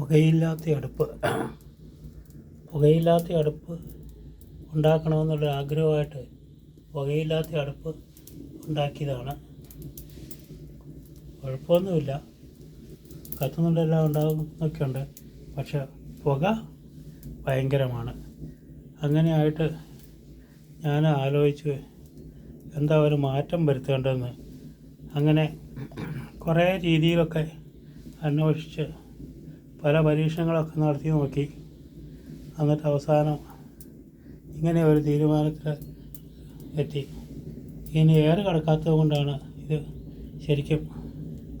പുകയില്ലാത്ത അടുപ്പ് പുകയില്ലാത്ത അടുപ്പ് ഉണ്ടാക്കണമെന്നുള്ള ആഗ്രഹമായിട്ട് പുകയില്ലാത്ത അടുപ്പ് ഉണ്ടാക്കിയതാണ്. കുഴപ്പമൊന്നുമില്ല. കത്തുന്നുണ്ടെല്ലാം ഉണ്ടാകുന്നൊക്കെ ഉണ്ട് പക്ഷെ പുക ഭയങ്കരമാണ്. അങ്ങനെയായിട്ട് ഞാൻ ആലോചിച്ച് എന്താ ഒരു മാറ്റം വരുത്തേണ്ടതെന്ന് അങ്ങനെ കുറേ രീതിയിലൊക്കെ അന്വേഷിച്ച് പല പരീക്ഷണങ്ങളൊക്കെ നടത്തി നോക്കി. എന്നിട്ട് അവസാനം ഇങ്ങനെ ഒരു തീരുമാനത്തിൽ എത്തി. ഇനി ഏറെ കിടക്കാത്തത് കൊണ്ടാണ് ഇത് ശരിക്കും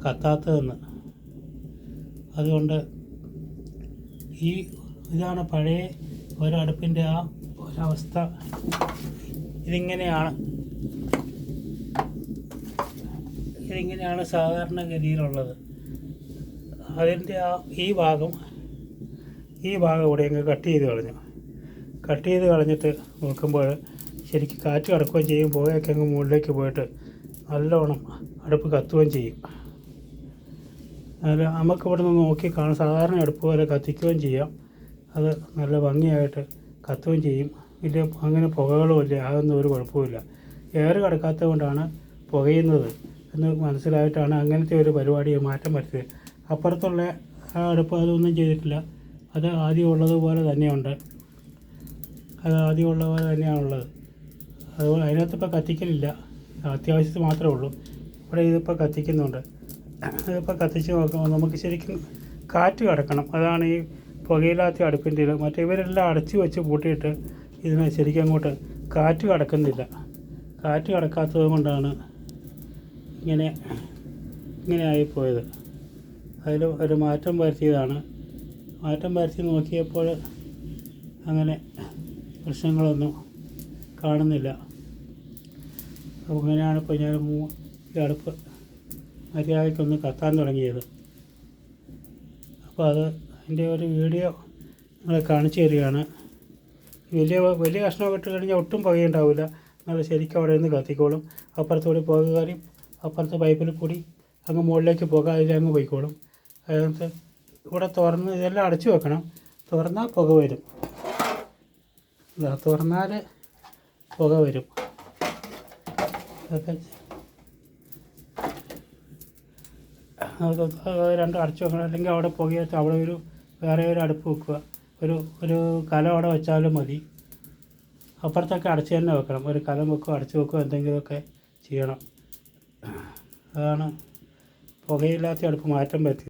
കത്താത്തതെന്ന്. അതുകൊണ്ട് ഈ ഇതാണ് പഴയ ഒരടുപ്പിന്റെ ആ ഒരവസ്ഥ. ഇതിങ്ങനെയാണ്. ഇതിങ്ങനെയാണ് സാധാരണഗതിയിലുള്ളത്. അതിന്റെ ആ ഈ ഭാഗം ഈ ഭാഗം ഇവിടെ അങ്ങ് കട്ട് ചെയ്ത് കളഞ്ഞു. കട്ട് ചെയ്ത് കളഞ്ഞിട്ട് നോക്കുമ്പോൾ ശരിക്കും കാറ്റ് കടക്കുകയും ചെയ്യും പുകയൊക്കെ അങ്ങ് മുകളിലേക്ക് പോയിട്ട് നല്ലോണം അടുപ്പ് കത്തുകയും ചെയ്യും. അതിൽ നമുക്ക് ഇവിടെ നിന്ന് നോക്കി കാണാം. സാധാരണ അടുപ്പ് പോലെ കത്തിക്കുകയും ചെയ്യാം. അത് നല്ല ഭംഗിയായിട്ട് കത്തുകയും ചെയ്യും. വലിയ അങ്ങനെ പുകകളും ഇല്ല അതൊന്നും ഒരു കുഴപ്പമില്ല എയർ കിടക്കാത്തത് കൊണ്ടാണ് പുകയുന്നത് എന്ന് മനസ്സിലായിട്ടാണ് അങ്ങനത്തെ ഒരു പരിപാടി മാറ്റം വരുത്തിയത്. അപ്പുറത്തുള്ള അടുപ്പ് അതൊന്നും ചെയ്തിട്ടില്ല. അത് ആദ്യം ഉള്ളതുപോലെ തന്നെയുണ്ട്. അത് ആദ്യം ഉള്ള പോലെ തന്നെയാണുള്ളത് അതുപോലെ അതിനകത്ത് ഇപ്പോൾ കത്തിക്കലില്ല. അത്യാവശ്യത്തിന് മാത്രമേ ഉള്ളൂ. ഇവിടെ ഇതിപ്പോൾ കത്തിക്കുന്നുണ്ട്. ഇതിപ്പോൾ കത്തിച്ച് നോക്കുമ്പോൾ നമുക്ക് ശരിക്കും കാറ്റ് കിടക്കണം. അതാണ് ഈ പുകയില്ലാത്ത അടുപ്പിന്റെ ഇത്. മറ്റേ ഇവരെല്ലാം അടച്ചു വെച്ച് പൂട്ടിയിട്ട് ഇതിനെ ശരിക്കും അങ്ങോട്ട് കാറ്റ് കിടക്കുന്നില്ല. കാറ്റ് കിടക്കാത്തത് കൊണ്ടാണ് ഇങ്ങനെ ഇങ്ങനെ ആയിപ്പോയത്. അതിൽ ഒരു മാറ്റം വരുത്തിയതാണ്. മാറ്റം വരുത്തി നോക്കിയപ്പോൾ അങ്ങനെ പ്രശ്നങ്ങളൊന്നും കാണുന്നില്ല. അങ്ങനെയാണ് ഇപ്പോൾ ഞാൻ മൂ- ഈ അടുപ്പ് മര്യാദയ്ക്കൊന്ന് കത്താൻ തുടങ്ങിയത്. അപ്പോൾ അത് അതിന്റെ ഒരു വീഡിയോ നിങ്ങളെ കാണിച്ചു തരികയാണ്. വലിയ വലിയ കഷ്ണമൊക്കെ ഇട്ട് കഴിഞ്ഞാൽ ഒട്ടും പുകയുണ്ടാവില്ല. നിങ്ങൾ ശരിക്കും അവിടെ നിന്ന് കത്തിക്കോളും. അപ്പുറത്തുകൂടി പുക കയറി അപ്പുറത്തെ പൈപ്പിൽ കൂടി അങ്ങ് മുകളിലേക്ക് പുക അങ്ങ് പോയിക്കോളും. അതിനകത്ത് ഇവിടെ തുറന്ന് ഇതെല്ലാം അടച്ചു വെക്കണം. തുറന്നാൽ പുക വരും. ഇതാ തുറന്നാൽ പുക വരും. അത് രണ്ടും അടച്ചു വെക്കണം. അല്ലെങ്കിൽ അവിടെ പുകയത്ത് അവിടെ ഒരു വേറെ ഒരു അടുപ്പ് വെക്കുക. ഒരു ഒരു കലം അവിടെ വെച്ചാലും മതി. അപ്പുറത്തൊക്കെ അടച്ച് തന്നെ വെക്കണം. ഒരു കലം വെക്കുക അടച്ചു വെക്കുക എന്തെങ്കിലുമൊക്കെ ചെയ്യണം. അതാണ് പുകയില്ലാത്ത അടുപ്പ് മാറ്റം പറ്റി